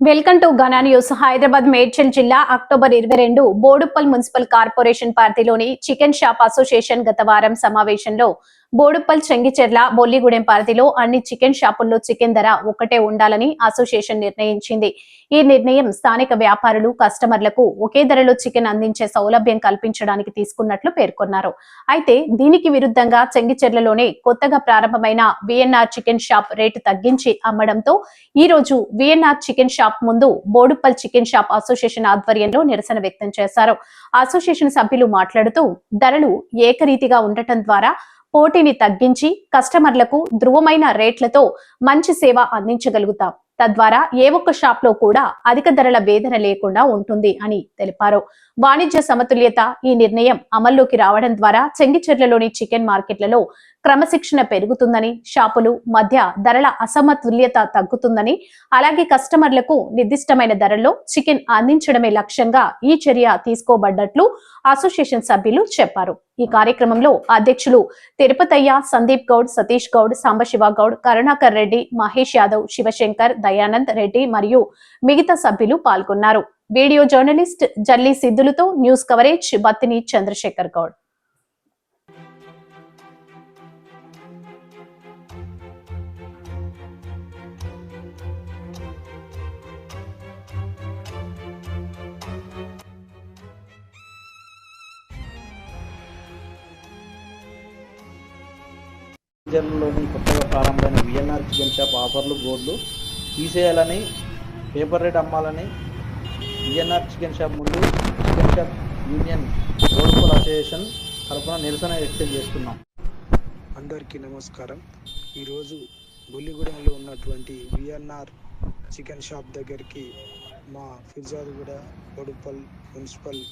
Welcome to Gana news. Hyderabad Medchal జిల్లా October ఇరవై రెండు బోడుప్పల్ మున్సిపల్ కార్పొరేషన్ పరిధిలోని చికెన్ షాప్ అసోసియేషన్ గత వారం సమావేశంలో బోడుప్పల్ చెంగిచెర్ల బొల్లిగూడెం పరిధిలో అన్ని చికెన్ షాపుల్లో చికెన్ ధర ఒకటే ఉండాలని అసోసియేషన్ నిర్ణయించింది. ఈ నిర్ణయం స్థానిక వ్యాపారులు కస్టమర్లకు ఒకే ధరలో చికెన్ అందించే సౌలభ్యం కల్పించడానికి తీసుకున్నట్లు పేర్కొన్నారు. అయితే దీనికి విరుద్ధంగా చెంగిచెర్లలోనే కొత్తగా ప్రారంభమైన విఎన్ఆర్ చికెన్ షాప్ రేటు తగ్గించి అమ్మడంతో ఈ రోజు విఎన్ఆర్ చికెన్ షాప్ ముందు బోడుప్పల్ చికెన్ షాప్ అసోసియేషన్ ఆధ్వర్యంలో నిరసన వ్యక్తం చేశారు. అసోసియేషన్ సభ్యులు మాట్లాడుతూ ధరలు ఏకరీతిగా ఉండటం ద్వారా పోటీని తగ్గించి కస్టమర్లకు ధృవమైన రేట్లతో మంచి సేవ అందించగలుగుతాం. తద్వారా ఏ ఒక్క షాప్లో కూడా అధిక ధరల వేదన లేకుండా ఉంటుంది అని తెలిపారు. వాణిజ్య సమతుల్యత ఈ నిర్ణయం అమల్లోకి రావడం ద్వారా చెంగిచెర్లలోని చికెన్ మార్కెట్లలో క్రమశిక్షణ పెరుగుతుందని షాపులు మధ్య ధరల అసమతుల్యత తగ్గుతుందని అలాగే కస్టమర్లకు నిర్దిష్టమైన ధరల్లో చికెన్ అందించడమే లక్ష్యంగా ఈ చర్య తీసుకోబడ్డట్లు అసోసియేషన్ సభ్యులు చెప్పారు. ఈ కార్యక్రమంలో అధ్యక్షులు తిరుపతయ్య సందీప్ గౌడ్ సతీష్ గౌడ్ సాంబశివ గౌడ్ కరుణాకర్ రెడ్డి మహేష్ యాదవ్ శివశంకర్ దయానంద్ రెడ్డి మరియు మిగతా సభ్యులు పాల్గొన్నారు. వీడియో జర్నలిస్ట్ జల్లి సిద్ధులతో న్యూస్ కవరేజ్ బత్తిని చంద్రశేఖర్ గౌడ్. జిల్లాలోని కొత్తగా ప్రారంభమైన విఎన్ఆర్ చికెన్ షాప్ ఆఫర్లు బోర్డులు తీసేయాలని పేపర్ రేట్ అమ్మాలని విఎన్ఆర్ చికెన్ షాప్ ముందు చికెన్ షాప్ యూనియన్ రోడ్కోల్ అసోసియేషన్ తరఫున నిరసన వ్యక్తం చేస్తున్నాం. అందరికీ నమస్కారం. ఈరోజు బుల్లిగూడెంలో ఉన్నటువంటి విఎన్ఆర్ చికెన్ షాప్ దగ్గరికి మా ఫిర్జాదుగూడ బొడుపల్ మున్సిపల్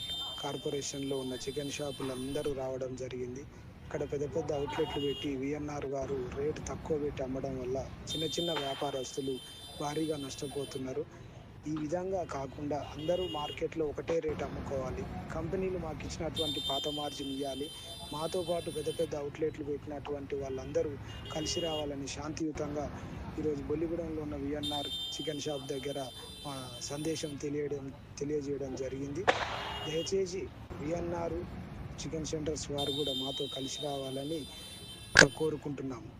కార్పొరేషన్లో ఉన్న చికెన్ షాపులు అందరూ రావడం జరిగింది. ఇక్కడ పెద్ద పెద్ద అవుట్లెట్లు పెట్టి విఎన్ఆర్ గారు రేటు తక్కువ పెట్టి అమ్మడం వల్ల చిన్న చిన్న వ్యాపారస్తులు భారీగా నష్టపోతున్నారు. ఈ విధంగా కాకుండా అందరూ మార్కెట్లో ఒకటే రేట్ అమ్ముకోవాలి. కంపెనీలు మాకు ఇచ్చినటువంటి పాత మార్జిన్ ఇవ్వాలి మాతో పాటు పెద్ద పెద్ద అవుట్లెట్లు పెట్టినటువంటి వాళ్ళందరూ కలిసి రావాలని శాంతియుతంగా ఈరోజు బొల్లిగూడెంలో ఉన్న విఎన్ఆర్ చికెన్ షాప్ దగ్గర మా సందేశం తెలియడం తెలియజేయడం జరిగింది. దయచేసి విఎన్ఆర్ చికెన్ సెంటర్స్ వారు కూడా మాతో కలిసి రావాలని కోరుకుంటున్నాము.